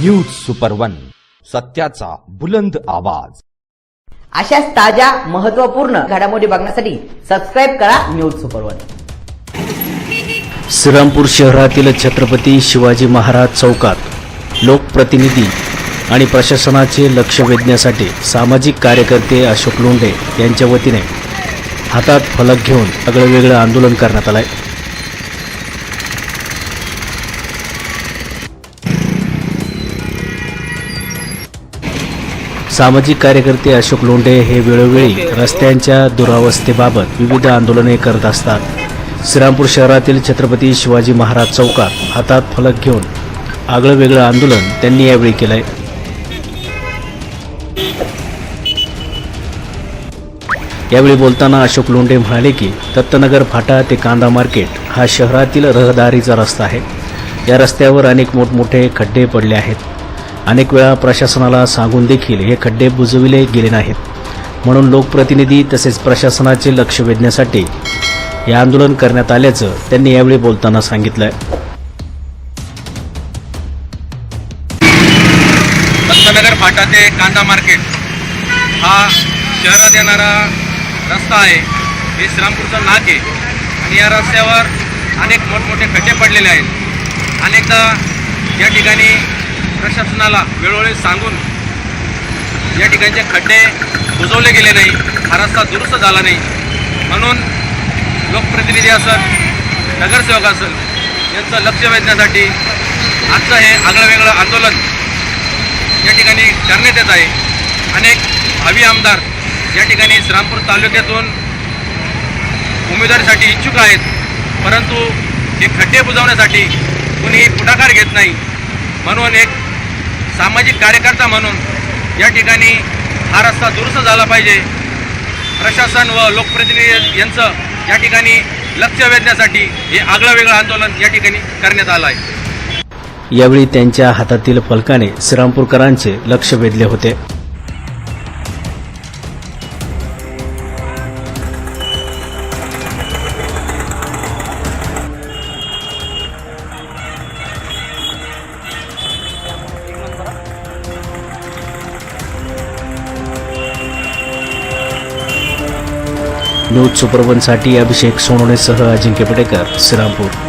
News super one सत्याचा बुलंद आवाज. अशाच ताज्या महत्त्वपूर्ण घडामोडी बघण्यासाठी सबस्क्राईब करा न्यूज सुपर वन श्रीरामपूर शहरातील छत्रपती शिवाजी महाराज चौकात लोकप्रतिनिधी आणि प्रशासनाचे लक्ष वेधण्यासाठी सामाजिक कार्यकर्ते अशोक लोंढे यांच्या वतीने हातात फलक घेऊन आगळं वेगळं आंदोलन करण्यात आलंय. सामाजिक कार्यकर्ते अशोक लोंढे हे वेळोवेळी रस्त्यांच्या दुरावस्थेबाबत विविध आंदोलने करत असतात. श्रीरामपूर शहरातील छत्रपती शिवाजी महाराज चौकात हातात फलक घेऊन आगळं वेगळं आंदोलन त्यांनी यावेळी केलंय. यावेळी बोलताना अशोक लोंढे म्हणाले की दत्तनगर फाटा ते कांदा मार्केट हा शहरातील रहदारीचा रस्ता आहे. या रस्त्यावर अनेक मोठमोठे खड्डे पडले आहेत. अनेक वेळा प्रशासनाला सांगून देखील हे खड्डे बुजविले गेले नाहीत. म्हणून लोकप्रतिनिधी तसेच प्रशासनाचे लक्ष वेधण्यासाठी हे आंदोलन करण्यात आल्याचं त्यांनी यावेळी बोलताना सांगितलं दत्तनगर फाटा ते कांदा मार्केट. हा शहरात येणारा रस्ता आहे. हे श्रामपूरचं नाक आहे. आणि या रस्त्यावर अनेक मोठमोठे खड्डे पडलेले आहेत. अनेकदा या ठिकाणी प्रशासनाला वेळोवेळी सांगून या ठिकाणचे खड्डे बुजवले गेले नाही हा रस्ता दुरुस्त झाला नाही. म्हणून लोकप्रतिनिधी असत नगरसेवक असेल यांचं लक्ष वेधण्यासाठी आजचं हे आगळं वेगळं आंदोलन या ठिकाणी करण्यात येत आहे. अनेक भावी आमदार या ठिकाणी श्रामपूर तालुक्यातून उमेदवारीसाठी इच्छुक आहेत परंतु हे खड्डे बुजवण्यासाठी कुणीही पुढाकार घेत नाही. म्हणून एक सामाजिक कार्यकर्ता म्हणून या ठिकाणी हा रस्ता दुरुस्त झाला पाहिजे. प्रशासन व लोकप्रतिनिधी यांचं या ठिकाणी लक्ष वेधण्यासाठी हे आगळं वेगळं आंदोलन या ठिकाणी करण्यात आलं आहे. यावेळी त्यांच्या हातातील फलकाने श्रीरामपूरकरांचे लक्ष वेधले होते. न्यूज सुपरवनसाठी अभिषेक सोनवणेसह अजिंक्य पटेकर श्रीरामपूर.